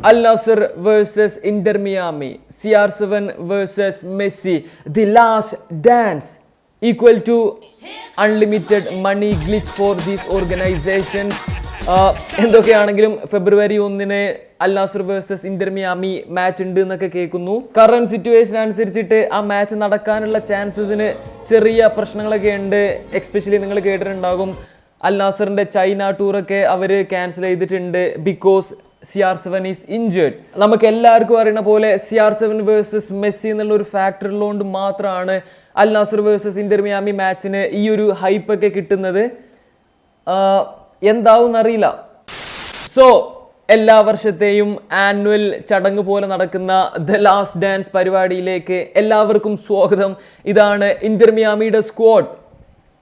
Al versus versus Inter Miami, CR7 versus Messi, the last dance equal to unlimited money glitch for these organizations. ആഹ് എന്തൊക്കെയാണെങ്കിലും ഫെബ്രുവരി ഒന്നിന് Al Nassr versus Inter Miami match ഉണ്ട് എന്നൊക്കെ കേൾക്കുന്നു. Current situation അനുസരിച്ചിട്ട് ആ മാച്ച് നടക്കാനുള്ള ചാൻസസിന് ചെറിയ പ്രശ്നങ്ങളൊക്കെ ഉണ്ട്. എക്സ്പെഷ്യലി നിങ്ങൾ കേട്ടിട്ടുണ്ടാകും അൽ നാസറിന്റെ ചൈന ടൂറൊക്കെ അവർ ക്യാൻസൽ ചെയ്തിട്ടുണ്ട് because C R seven is injured നമുക്ക് എല്ലാവർക്കും അറിയുന്ന പോലെ C R seven versus Messi എന്നുള്ള ഒരു ഫാക്ടർ ഉള്ളതുകൊണ്ട് മാത്രമാണ് Al Nassr versus Inter Miami മാച്ചിന് ഈ ഒരു ഹൈപ്പ് ഒക്കെ കിട്ടുന്നത്. എന്താവും അറിയില്ല സോ എല്ലാ വർഷത്തെയും ആനുവൽ ചടങ്ങ് പോലെ നടക്കുന്ന ദ ലാസ്റ്റ് ഡാൻസ് പരിപാടിയിലേക്ക് എല്ലാവർക്കും സ്വാഗതം. ഇതാണ് ഇന്റർ മിയാമിയുടെ സ്ക്വാഡ്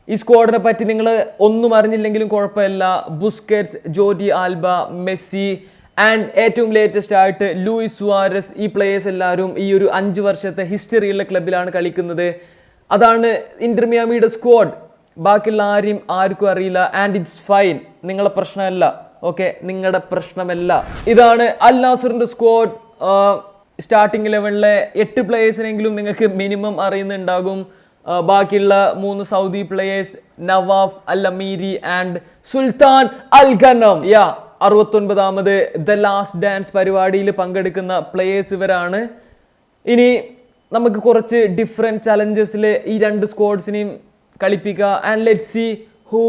ഈ സ്ക്വാഡിനെ പറ്റി നിങ്ങൾ ഒന്നും അറിഞ്ഞില്ലെങ്കിലും കുഴപ്പമില്ല. Busquets Jordi Alba Messi and ഏറ്റവും ലേറ്റസ്റ്റ് ആയിട്ട് ലൂയിസ് സുവാരസ് ഈ പ്ലേയേഴ്സ് എല്ലാവരും ഈ ഒരു അഞ്ച് വർഷത്തെ ഹിസ്റ്ററിയുള്ള ക്ലബിലാണ് കളിക്കുന്നത്. അതാണ് ഇന്റർമിയാമിയുടെ സ്ക്വാഡ് ബാക്കിയുള്ള ആരെയും ആർക്കും അറിയില്ല. ആൻഡ് ഇറ്റ്സ് ഫൈൻ നിങ്ങളെ പ്രശ്നമല്ല. ഓക്കെ നിങ്ങളുടെ പ്രശ്നമല്ല. ഇതാണ് അൽ നാസറിന്റെ സ്ക്വാഡ് സ്റ്റാർട്ടിംഗ് ലെവലിലെ എട്ട് പ്ലേയേഴ്സിനെങ്കിലും നിങ്ങൾക്ക് മിനിമം അറിയുന്നുണ്ടാകും. ബാക്കിയുള്ള മൂന്ന് Saudi players Nawaf al Amiri and Sultan al Ghannam. യാ അറുപത്തൊൻപതാമത് ദ ലാസ്റ്റ് ഡാൻസ് പരിപാടിയിൽ പങ്കെടുക്കുന്ന പ്ലേയേഴ്സ് ഇവരാണ്. ഇനി നമുക്ക് കുറച്ച് ഡിഫറെന്റ് ചലഞ്ചസിൽ ഈ രണ്ട് സ്ക്വാഡ്സിനെയും കളിപ്പിക്കുക. And let see who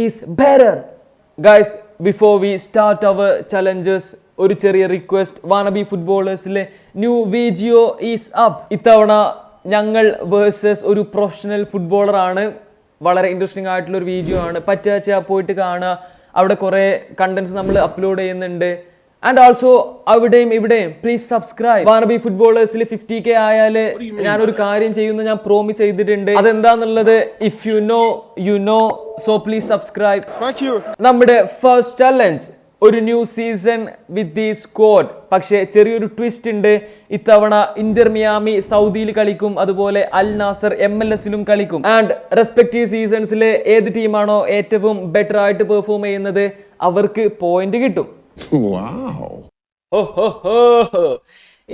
is better guys before we start our challenges ഒരു ചെറിയ റിക്വസ്റ്റ് വാനബി ഫുട്ബോളേഴ്സിലെ ന്യൂ വീജിയോ ഈസ് അപ്പ് ഇത്തവണ ഞങ്ങൾ വേഴ്സസ് ഒരു പ്രൊഫഷണൽ ഫുട്ബോളറാണ് വളരെ ഇൻട്രസ്റ്റിംഗ് ആയിട്ടുള്ള ഒരു വീഡിയോ ആണ്. പറ്റാച്ച പോയിട്ട് കാണുക അവിടെ കുറേ കണ്ടന്റ്സ് നമ്മൾ അപ്ലോഡ് ചെയ്യുന്നുണ്ട്. ആൻഡ് ഓൾസോ അവിടെയും ഇവിടെയും പ്ലീസ് സബ്സ്ക്രൈബ് വാനബി ഫുട്ബോളേഴ്സിൽ ഫിഫ്റ്റി കെ ആയാൽ ഞാനൊരു കാര്യം ചെയ്യുന്ന ഞാൻ പ്രോമിസ് ചെയ്തിട്ടുണ്ട്. അതെന്താന്നുള്ളത്? If you know you know so please subscribe. നമ്മുടെ ഫസ്റ്റ് ചലഞ്ച് ഒരു new season with the squad പക്ഷേ ചെറിയൊരു ട്വിസ്റ്റ് ഉണ്ട്. ഇത്തവണ ഇന്റർ മിയാമി സൗദിയിൽ കളിക്കും അതുപോലെ അൽ നാസർ എം എൽ എസിലും കളിക്കും. ആൻഡ് റെസ്പെക്റ്റീവ് സീസൺസിലെ ഏത് ടീമാണോ ഏറ്റവും ബെറ്റർ ആയിട്ട് പെർഫോം ചെയ്യുന്നത് അവർക്ക് പോയിന്റ് കിട്ടും.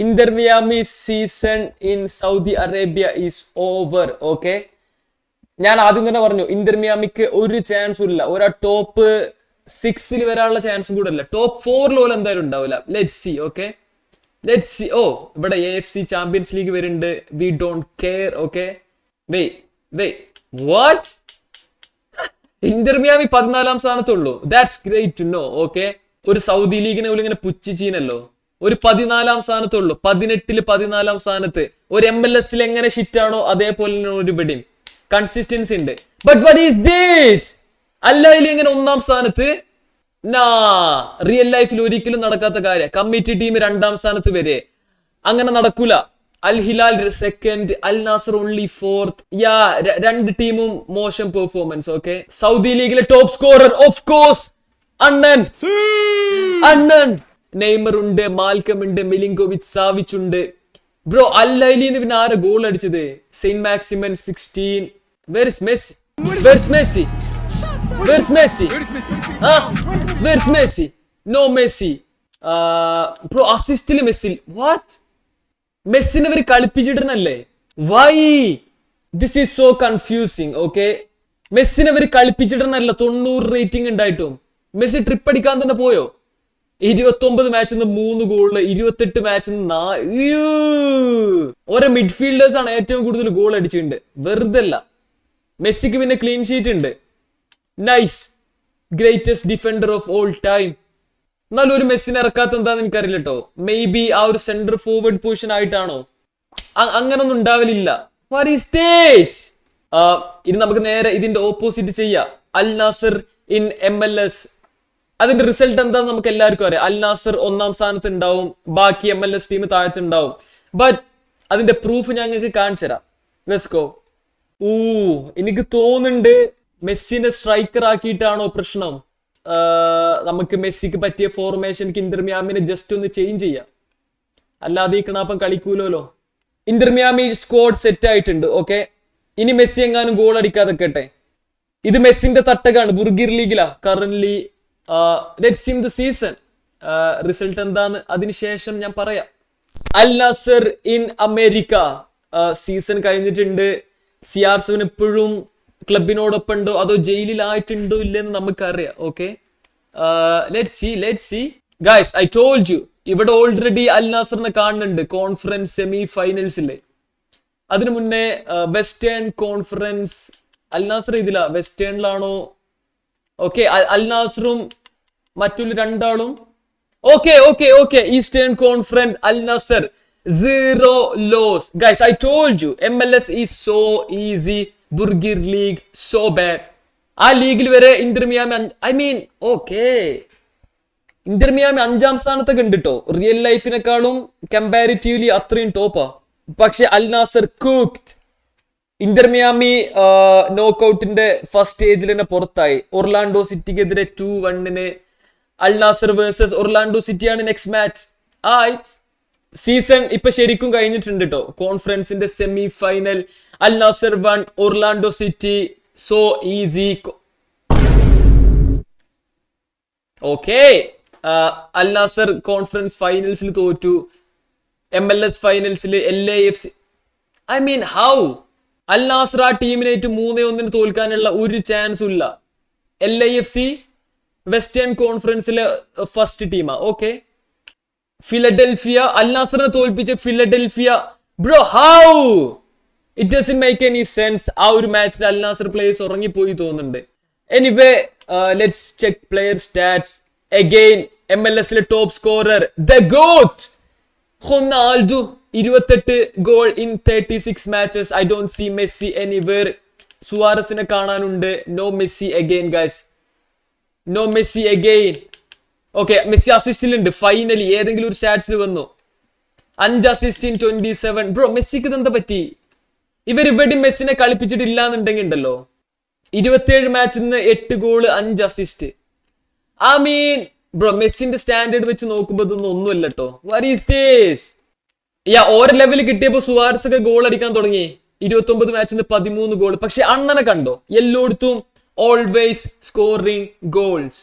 Inter Miami season in Saudi Arabia is over okay ഞാൻ ആദ്യം തന്നെ പറഞ്ഞു ഇന്റർ മിയാമിക്ക് ഒരു ചാൻസും ഇല്ല. ഒരാ ടോപ്പ് സിക്സിൽ വരാനുള്ള ചാൻസും കൂടെ അല്ല ടോപ്പ് ഫോറിൽ പോലും എന്തായാലും ഉണ്ടാവില്ല let see okay let see oh ഇവിടെ A F C champions league വരുന്നുണ്ട്. We don't care okay wait wait watch Inter Miami പതിനാലാം സ്ഥാനത്തുള്ളൂ that's great to know okay ഒരു സൗദി ലീഗിനെ പോലും ഇങ്ങനെ പുച്ഛിച്ചീനല്ലോ ഒരു പതിനാലാം സ്ഥാനത്തുള്ളൂ പതിനെട്ടിൽ പതിനാലാം സ്ഥാനത്ത്. ഒരു എം എൽ എസിൽ എങ്ങനെ ഷിറ്റ് ആണോ അതേപോലെ ഒരു ഇവിടെയും. കൺസിസ്റ്റൻസി ഉണ്ട്. ബട്ട് വട്ട് ഈസ് ദിസ് അല്ലായിൽ ഇങ്ങനെ ഒന്നാം സ്ഥാനത്ത്? നാ റിയൽ ലൈഫിൽ ഒരിക്കലും നടക്കാത്ത കാര്യം. കമ്മിറ്റി ടീം രണ്ടാം സ്ഥാനത്ത് വരെ. അങ്ങനെ നടക്കൂല. Al Hilal second al Nassr only fourth യാ രണ്ട് ടീമും മോശം പെർഫോമൻസ് ഓക്കെ സൗദി ലീഗിലെ ടോപ്പ് സ്കോറർ ഓഫ് കോഴ്സ് അണ്ണൻ. അണ്ണൻ. നെയ്മർ ഉണ്ട് മാൽക്കം ഉണ്ട് മിലിങ്കോവിച്ച് സാവിച്ച് ഉണ്ട് ബ്രോ എന്ന് പിന്നെ ആരാ ഗോൾ അടിച്ചത്? Saint Maximin sixteen where's Messi where's Messi where's Messi? Huh? Where's Messi? No Messi. Bro അസിസ്റ്റിൽ മെസ്സിൽ വാട്ട് മെസ്സിനെ ഇവർ കളിപ്പിച്ചിടുന്നല്ലേ why this is so confusing okay മെസ്സിനെ ഇവർ കളിപ്പിച്ചിടുന്നല്ല തൊണ്ണൂറ് റേറ്റിംഗ് ഉണ്ടായിട്ടും മെസ്സി ട്രിപ്പ് അടിക്കാൻ തന്നെ പോയോ? ഇരുപത്തി ഒമ്പത് മാച്ചിൽ നിന്ന് മൂന്ന് ഗോൾ ഇരുപത്തെട്ട് മാച്ചിൽ നിന്ന് നാല് ഓരോ മിഡ്ഫീൽഡേഴ്സ് ആണ് ഏറ്റവും കൂടുതൽ ഗോൾ അടിച്ചിട്ടുണ്ട്. വെറുതെ അല്ല മെസ്സിക്ക് പിന്നെ ക്ലീൻ ഷീറ്റ് ഉണ്ട് nice greatest defender of all time എന്നാലും ഒരു മെസ്സിനെ ഇറക്കാത്ത എന്താന്ന് എനിക്കറിയില്ല കേട്ടോ മേ ബി ആ ഒരു സെന്റർ ഫോർവേഡ് പൊസിഷൻ ആയിട്ടാണോ? അങ്ങനൊന്നും ഉണ്ടാവലില്ല. ഇനി നമുക്ക് നേരെ ഇതിന്റെ ഓപ്പോസിറ്റ് ചെയ്യാം. Al Nassr in M L S അതിന്റെ റിസൾട്ട് എന്താന്ന് നമുക്ക് എല്ലാവർക്കും അറിയാം. അൽ നാസർ ഒന്നാം സ്ഥാനത്ത് ഉണ്ടാവും. ബാക്കി എം എൽ എസ് ടീം താഴത്ത് ഉണ്ടാവും. ബട്ട് അതിന്റെ പ്രൂഫ് ഞങ്ങൾക്ക് കാണിച്ചു തരാം ലെസ്കോ ഊ എനിക്ക് തോന്നുന്നുണ്ട് മെസ്സിനെ സ്ട്രൈക്കർ ആക്കിയിട്ടാണോ പ്രശ്നം? നമുക്ക് മെസ്സിക്ക് പറ്റിയ ഫോർമേഷൻ ഇന്റർ മിയാമിനെ ജസ്റ്റ് ഒന്ന് ചേഞ്ച് ചെയ്യാം. അല്ലാതെ ഈ കിണാപ്പം കളിക്കൂലോ ഇന്റർ സ്കോഡ് സ്ക്വാഡ് സെറ്റ് ആയിട്ടുണ്ട് ഓക്കെ ഇനി മെസ്സി എങ്ങാനും ഗോൾ അടിക്കാതെ കേട്ടെ ഇത് മെസ്സിന്റെ തട്ടകാണ് burger ലീഗിലാ currently let sim the season result എന്താന്ന് അതിനുശേഷം ഞാൻ പറയാം. Al Nassr in America. Season കഴിഞ്ഞിട്ടുണ്ട്. സി ആർ ഇപ്പോഴും ക്ലബിനോടൊപ്പം ഉണ്ടോ അതോ ജയിലിലായിട്ടുണ്ടോ ഇല്ലെന്ന് നമുക്കറിയാം. Okay let see let see guys I told you ഇവിടെ ഓൾറെഡി അൽ നാസറിനെ കാണുന്നുണ്ട് കോൺഫറൻസ് സെമി ഫൈനൽസിലെ അതിനു മുന്നേ വെസ്റ്റേൺ കോൺഫറൻസ് അൽ നാസർ ഇതിലാ. വെസ്റ്റേണിലാണോ ഓക്കെ അൽ നാസറും മറ്റുള്ള രണ്ടാളും. Okay okay okay eastern conference Al Nassr zero loss guys I told you M L S is so easy burger league so bad ആ ലീഗിൽ വരെ Inter Miami I mean okay Inter Miami അഞ്ചാം സ്ഥാനത്തൊക്കെ ഉണ്ട് real ലൈഫിനെക്കാളും comparatively അത്രയും ടോപ്പാ പക്ഷെ Al Nassr cooked Inter Miami നോക്കൌട്ടിന്റെ first സ്റ്റേജിൽ തന്നെ പുറത്തായി. ഒർലാൻഡോ സിറ്റിക്കെതിരെ ടു വണ്ണിന് അൽ നാസർ വേഴ്സസ് ഒർലാൻഡോ സിറ്റിയാണ് നെക്സ്റ്റ് മാച്ച് ആ സീസൺ ഇപ്പൊ ശരിക്കും കഴിഞ്ഞിട്ടുണ്ട് കേട്ടോ കോൺഫറൻസിന്റെ semi final Al Nassr one Orlando City so easy okay Al Nassr conference ഫൈനൽസിൽ തോറ്റു. M L S ഫൈനൽസിൽ L A F C I mean how Al Nassr ആ ടീമിനേറ്റ് മൂന്നേ ഒന്നിന് തോൽക്കാനുള്ള ഒരു ചാൻസും ഇല്ല. L I F C western കോൺഫറൻസിലെ first ടീമാ ഓക്കെ ഫിലഡൽഫിയ അൽ നാസറിനെ തോൽപ്പിച്ച Philadelphia. Bro how it doesn't make any sense ആ ഒരു മാച്ചിൽ അൽ നാസർ പ്ലേയേഴ്സ് ഉറങ്ങിപ്പോയി തോന്നുന്നുണ്ട്. Anyway let's check player stats again M L എസിലെ top scorer the goat Ronaldo ഇരുപത്തെട്ട് goal in thirty six matches I don't see Messi anywhere സുവാറസിനെ കാണാനുണ്ട്. No Messi again guys no Messi again okay Messi അസിസ്റ്റിലുണ്ട് finally ഏതെങ്കിലും ഒരു സ്റ്റാറ്റ്സിൽ വന്നു. അഞ്ച് അസിസ്റ്റിൻ twenty seven bro മെസ്സിക്ക് ഇതെന്താ പറ്റി? ഇവർ ഇവിടെ മെസ്സിനെ കളിപ്പിച്ചിട്ടില്ല എന്നുണ്ടെങ്കിൽ ഉണ്ടല്ലോ ഇരുപത്തിയേഴ് മാച്ചിൽ നിന്ന് എട്ട് ഗോൾ അഞ്ച് അസിസ്റ്റ് ഐ മീൻ ബ്രോ മെസ്സിന്റെ സ്റ്റാൻഡേർഡ് വെച്ച് നോക്കുമ്പോൾ ഇതൊന്നും ഒന്നുമല്ല കേട്ടോ വാട്ട് ഈസ് ദിസ് യാ ഓരോ ലെവൽ കിട്ടിയപ്പോ സുവാർസ് ഒക്കെ ഗോൾ അടിക്കാൻ തുടങ്ങി. ഇരുപത്തി ഒമ്പത് മാച്ചിൽ നിന്ന് പതിമൂന്ന് ഗോൾ പക്ഷെ അണ്ണനെ കണ്ടോ? എല്ലായിടത്തും ഓൾവേസ് സ്കോറിംഗ് ഗോൾസ്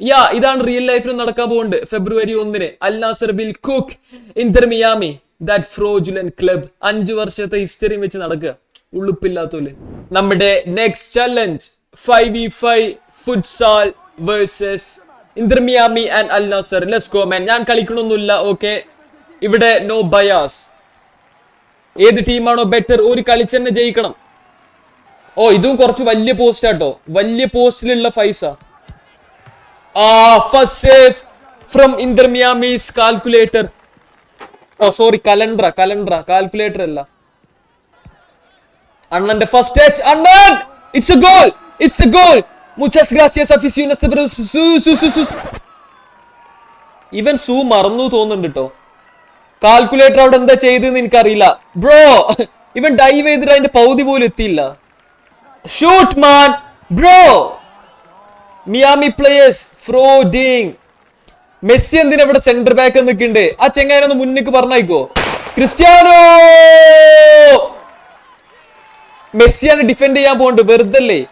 യാ ഇതാണ് റിയൽ ലൈഫിൽ നടക്കാൻ പോകുന്നുണ്ട് ഫെബ്രുവരി ഒന്നിന് al Nassr will cook Inter Miami that fraudulent club അഞ്ചു വർഷത്തെ ഹിസ്റ്ററിയും വെച്ച് നടക്കുക. ഉളുപ്പില്ലാത്തോൽ. നമ്മുടെ next challenge five v five futsal versus Inter Miami and al Nassr let's go man ഞാൻ കളിക്കണമൊന്നുമില്ല ഓക്കെ ഇവിടെ നോ ബയാസ് ഏത് ടീമാണോ ബെറ്റർ ഒരു കളിച്ചെന്നെ ജയിക്കണം. ഓ ഇതും കുറച്ച് വലിയ പോസ്റ്റ് ആട്ടോ. വലിയ പോസ്റ്റിലുള്ള ഫൈസ ആ first save from Inter Miami's calculator oh sorry കലണ്ടറ കലണ്ടറ calculator അല്ല. അണ്ണന്റെ first touch Annan! It's a goal it's a goal മുച്ചസ് ഗ്രാസിയസ് അഫിസ്യൂനസ് ഇവൻ സൂ മറന്നു തോന്നുന്നുണ്ട് കേട്ടോ കാൽക്കുലേറ്റർ അവിടെ എന്താ ചെയ്തെന്ന് എനിക്കറിയില്ല. ബ്രോ ഇവൻ ഡൈവ് ചെയ്തിട്ട് അതിന്റെ പൗതി പോലും എത്തിയില്ല. Shoot man bro Miami players frauding Messi എന്തിനാ ഇവിടെ സെന്റർ ബാക്ക് നിൽക്കുന്നുണ്ട് ആ ചെങ്ങാനൊന്ന് മുന്നിക്ക് പറഞ്ഞോ ക്രിസ്ത്യാനോ! മെസ്സിയാണ് ഡിഫെൻഡ് ചെയ്യാൻ പോകുന്നുണ്ട് വെറുതല്ലേ?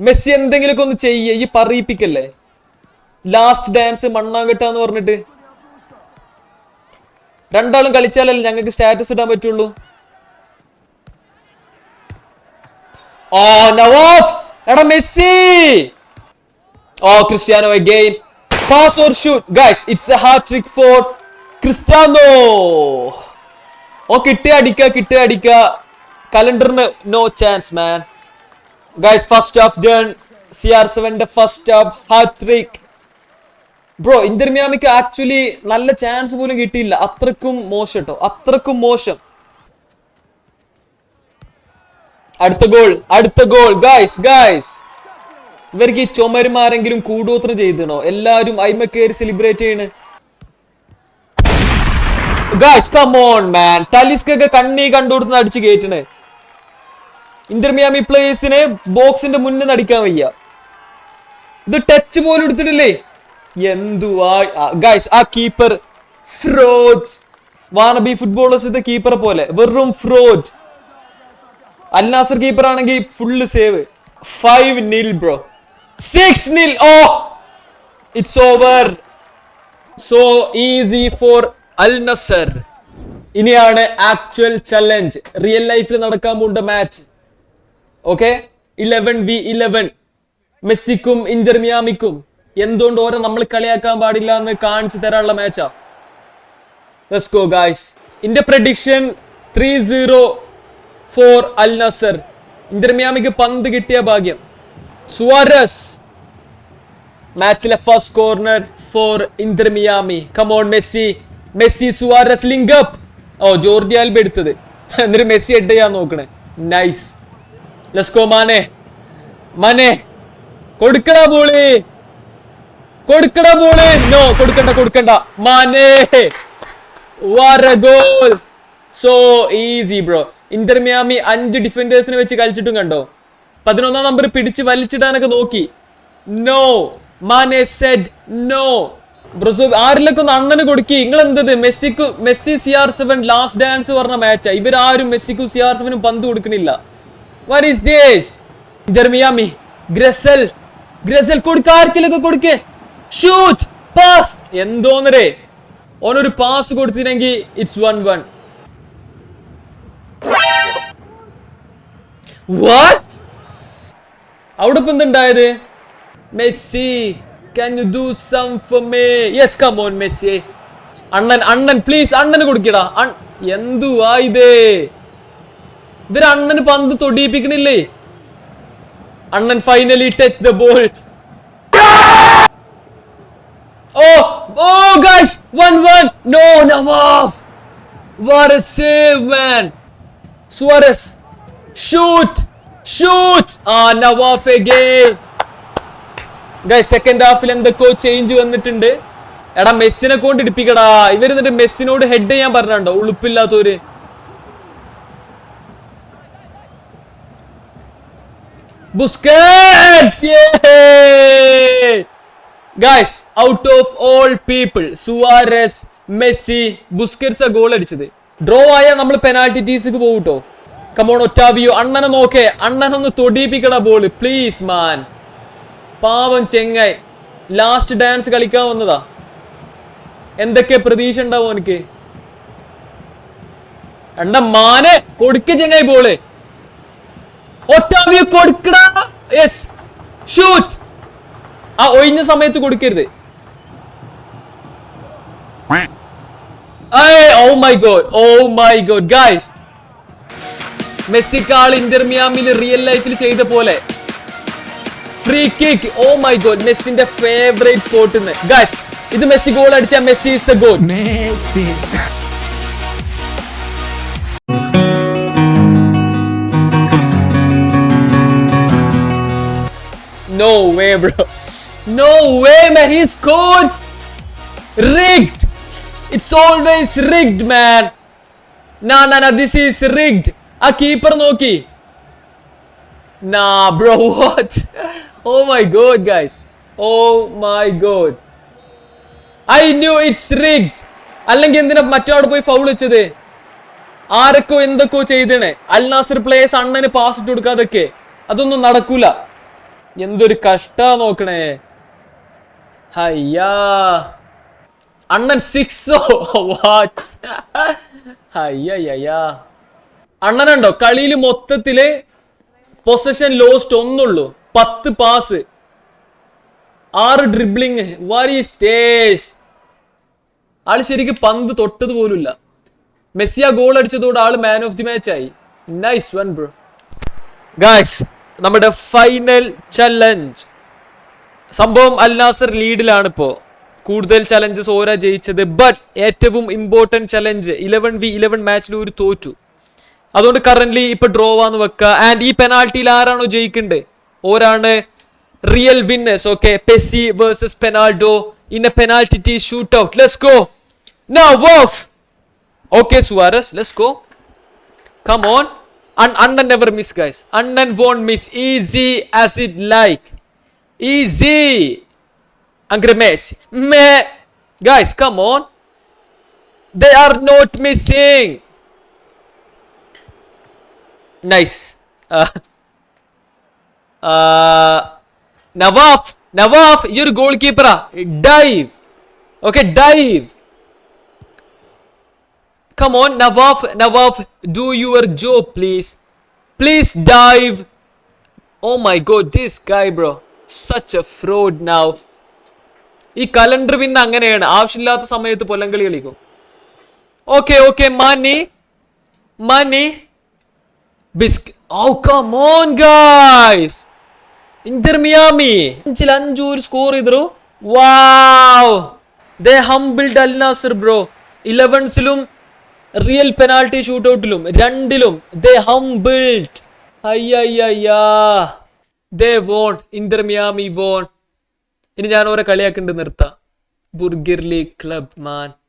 മെസ്സി എന്തെങ്കിലുമൊക്കെ ഒന്ന് ചെയ്യ ഈ പറയിപ്പിക്കല്ലേ? ലാസ്റ്റ് ഡാൻസ് മണ്ണാങ്കട്ടാന്ന് പറഞ്ഞിട്ട്. രണ്ടാളും കളിച്ചാലല്ലേ ഞങ്ങൾക്ക് സ്റ്റാറ്റസ് ഇടാൻ പറ്റുള്ളൂ? ഓ നവാഫ് എടാ Messi! Oh Cristiano again pass or shoot guys it's a hat trick for Cristiano oh കിട്ടിയ അടിക്ക കിട്ടിയ അടിക്ക കലണ്ടറിന് no chance man guys first half done C R സെവന്റെ first half trick bro Inter actually നല്ല chance പോലും കിട്ടിയില്ല. അത്രക്കും മോശം കേട്ടോ അത്രക്കും മോശം. അടുത്ത ഗോൾ അടുത്ത ഗോൾ ഗൈസ് ഗായ്സ് ഇവർക്ക് ഈ ചുമരുമാരെങ്കിലും കൂടോത്ര ചെയ്തണോ? എല്ലാരും അയിമ കയറി സെലിബ്രേറ്റ് ചെയ്യണ്. ഗായ്സ് കമോൺ മാൻ കണ്ണി കണ്ടുകൊടുത്ത് അടിച്ച് കയറ്റണേ ഇന്റർ മിയാമി പ്ലേയേഴ്സിനെ ബോക്സിന്റെ മുന്നിൽ നടിക്കാൻ വയ്യ. ഇത് ടച്ച് പോലും എടുത്തിട്ടില്ലേ? എന്തുവാ? ഗൈസ് ആ കീപ്പർ ഫ്രോഡ് വാണബി ഫുട്ബോളേഴ്സ് ഇത് കീപ്പറെ പോലെ. വെറും ഫ്രോഡ് അൽനാസർ കീപ്പർ ആണെങ്കിൽ full save five nil bro six nil oh it's over so easy for al Nassr ഇനിയാണ് ആക്ച്വൽ ചലഞ്ച് റിയൽ ലൈഫിൽ നടക്കാൻ പോകുന്ന match okay eleven v eleven മെസ്സിക്കും Inter മിയാമിക്കും. എന്തുകൊണ്ട് ഓരോ നമ്മൾ കളിയാക്കാൻ പാടില്ല എന്ന് കാണിച്ചു തരാനുള്ള മാച്ചാ ലെറ്റ്സ് ഗോ ഗായ്സ് ഇന്റെ prediction three zero for al Nassr Inter മിയാമിക്ക് പന്ത് കിട്ടിയ ഭാഗ്യം. Suarez. മാച്ചിലെ first corner for Inter Miami. Come on Messi. Messi Suarez link up. Oh Jordi Alba എടുത്തത്. എന്നിട്ട് മെസ്സി ഹെഡ് ചെയ്യാൻ നോക്കണേ. Nice let's go Mane. Mane. കൊടുക്കടാ ബോളി കൊടുക്കടാ ബോൾ നോ കൊടുക്കണ്ട കൊടുക്കണ്ട. Mane. Goal so easy bro Inter Miami അഞ്ച് ഡിഫൻഡേഴ്സിനെ വെച്ച് കളിച്ചിട്ടും കണ്ടോ? പതിനൊന്നാം നമ്പർ പിടിച്ച് വലിച്ചിടാനൊക്കെ നോക്കി. നോ മാനെ സെഡ് നോ ബ്രസൂ ആരിലൊക്കെ ഒന്ന് അണ്ണന് കൊടുക്കി. നിങ്ങൾ എന്തത് മെസ്സിക്ക് Messi C R seven last dance പറഞ്ഞ മാച്ചാ ഇവരാരും മെസ്സിക്കും സി ആർ സെവനും പന്ത് കൊടുക്കണില്ല. What is this Inter Miami ഗ്രസൽ. ഗ്രസൽ കൊടുക്ക ആർക്കിലൊക്കെ കൊടുക്ക്. ഷൂട്ട് പാസ് എന്തോന്നരേ ഓനൊരു പാസ് കൊടുത്തിനെങ്കിൽ ഇറ്റ്സ് വൺ വൺ വാട്ട് അവിടെ ഇപ്പൊ എന്തുണ്ടായത് മെസ്സി അണ്ണൻ അണ്ണൻ എന്തുവാ പന്ത് തൊടിയിപ്പിക്കണില്ലേ? അണ്ണൻ finally touch the ball oh oh guys one one no Nawaf what a save man Suarez shoot shoot ആ നവാഫ് അഗൈൻ ഗൈസ് സെക്കൻഡ് ഹാഫിൽ എന്തൊക്കെയോ ചേഞ്ച് വന്നിട്ടുണ്ട്. എടാ മെസ്സിനെ കൊണ്ട് ഇടിപ്പിക്കടാ. ഇവർ എന്നിട്ട് മെസ്സിനോട് ഹെഡ് ചെയ്യാൻ പറഞ്ഞുണ്ടോ? ഉളുപ്പില്ലാത്തവര്. Guys out of all people Suarez Messi Busquets goal അടിച്ചത്. ഡ്രോ ആയാൽ നമ്മൾ പെനാൾട്ടി ടീസിക്ക് പോകൂട്ടോ കമോൺ ഒറ്റാവിയോ അണ്ണനെ നോക്കേ. അണ്ണനൊന്ന് തൊടിയിപ്പിക്കട ബോൾ പ്ലീസ് മാൻ പാവം ചെങ്ങായി. ലാസ്റ്റ് ഡാൻസ് കളിക്കാൻ വന്നതാ. എന്തൊക്കെ പ്രതീക്ഷ ഉണ്ടാവും എനിക്ക് എണ്ട മാനെ കൊടുക്ക ചെങ്ങായി ബോൾ ഒറ്റാവിയോ കൊടുക്കടാ. യെസ് ഷൂട്ട് ആ ഒഴിഞ്ഞ സമയത്ത് കൊടുക്കരുത്. ഓ my god oh my god guys മെസ്സിക്കാൾ ഇന്റർമിയാമിൽ റിയൽ ലൈഫിൽ ചെയ്ത പോലെ. Free kick oh my god മെസ്സിന്റെ ഫേവറേറ്റ് സ്പോട്ട് ഗൈസ് ഇത് മെസ്സി ഗോൾ അടിച്ച Messi is the goal no way bro no way man his coach rigged it's always rigged man this is rigged ആ keeper നോക്കി. നാ bro what oh my god guys oh my god I knew it's rigged അല്ലെങ്കിൽ എന്തിനാ മറ്റവിടെ പോയി foul വെച്ചത്? ആരൊക്കെ എന്തൊക്കെയോ ചെയ്തേണേ അൽ നാസർ പ്ലേയേഴ്സ് അണ്ണന് പാസ് ഇട്ട് കൊടുക്കാതൊക്കെ അതൊന്നും നടക്കൂല. എന്തൊരു കഷ്ട നോക്കണേ. ഹയ്യാ. അണ്ണൻ സിക്സോ വാച്ച് ഹയ്യയ്യാ അണ്ണനുണ്ടോ? കളിയിൽ മൊത്തത്തിൽ പൊസഷൻ ലോസ്റ്റ് ഒന്നുള്ളൂ. പത്ത് പാസ് ആറ് ഡ്രിബ്ലിങ് ഈസ് തേസ് ആൾ ശരിക്കും പന്ത് തൊട്ടത് പോലുമില്ല. മെസ്സിയ ഗോൾ അടിച്ചതോടെ ആൾ മാൻ ഓഫ് ദി മാച്ച് ആയി. നൈസ് വൺ ബ്രോ ഗായ്സ് നമ്മുടെ ഫൈനൽ ചലഞ്ച് സംഭവം അൽനാസർ ലീഡിലാണ് ഇപ്പോ. കൂടുതൽ ചലഞ്ചസ് ഓരോ ജയിച്ചത്. ബട്ട് ഏറ്റവും important challenge eleven v eleven മാച്ചിൽ ഒരു തോറ്റു. അതുകൊണ്ട് കറന്റ് ഇപ്പൊ ഡ്രോ വന്ന് വെക്കുക ആൻഡ് ഈ പെനാൾട്ടിയിൽ ആരാണോ ജയിക്കണ്ടേ? ഓരാണ് real winners okay Pessi versus Penaldo in a penalty shoot out let's go now wolf okay Suarez let's go come on Annan never miss guys Annan won't miss easy as it like easy. Guys, come on. They are not missing. Uh, uh, Nawaf. Nawaf, you're goalkeeper. Dive. Okay, dive. Come on, Nawaf, Nawaf, do your job, please. Please dive. Oh my god, this guy, bro. Such a fraud now. ഈ calendar പിന്നെ അങ്ങനെയാണ് ആവശ്യമില്ലാത്ത സമയത്ത് പൊല്ലങ്കളി കളിക്കും okay okay money money ബിസ്ക് ഓ come on guys Inter Miami അഞ്ചിൽ അഞ്ചൂർ സ്കോർ ചെയ്തു wow they humbled al bro ഇലവൻസിലും real penalty shoot ഔട്ടിലും രണ്ടിലും they humbled they won. Inter Miami won. ഇനി ഞാൻ ഓരോ കളിയാക്കുന്നുണ്ട് നിർത്താം. ബുർഗിർ ലീഗ് ക്ലബ് മാൻ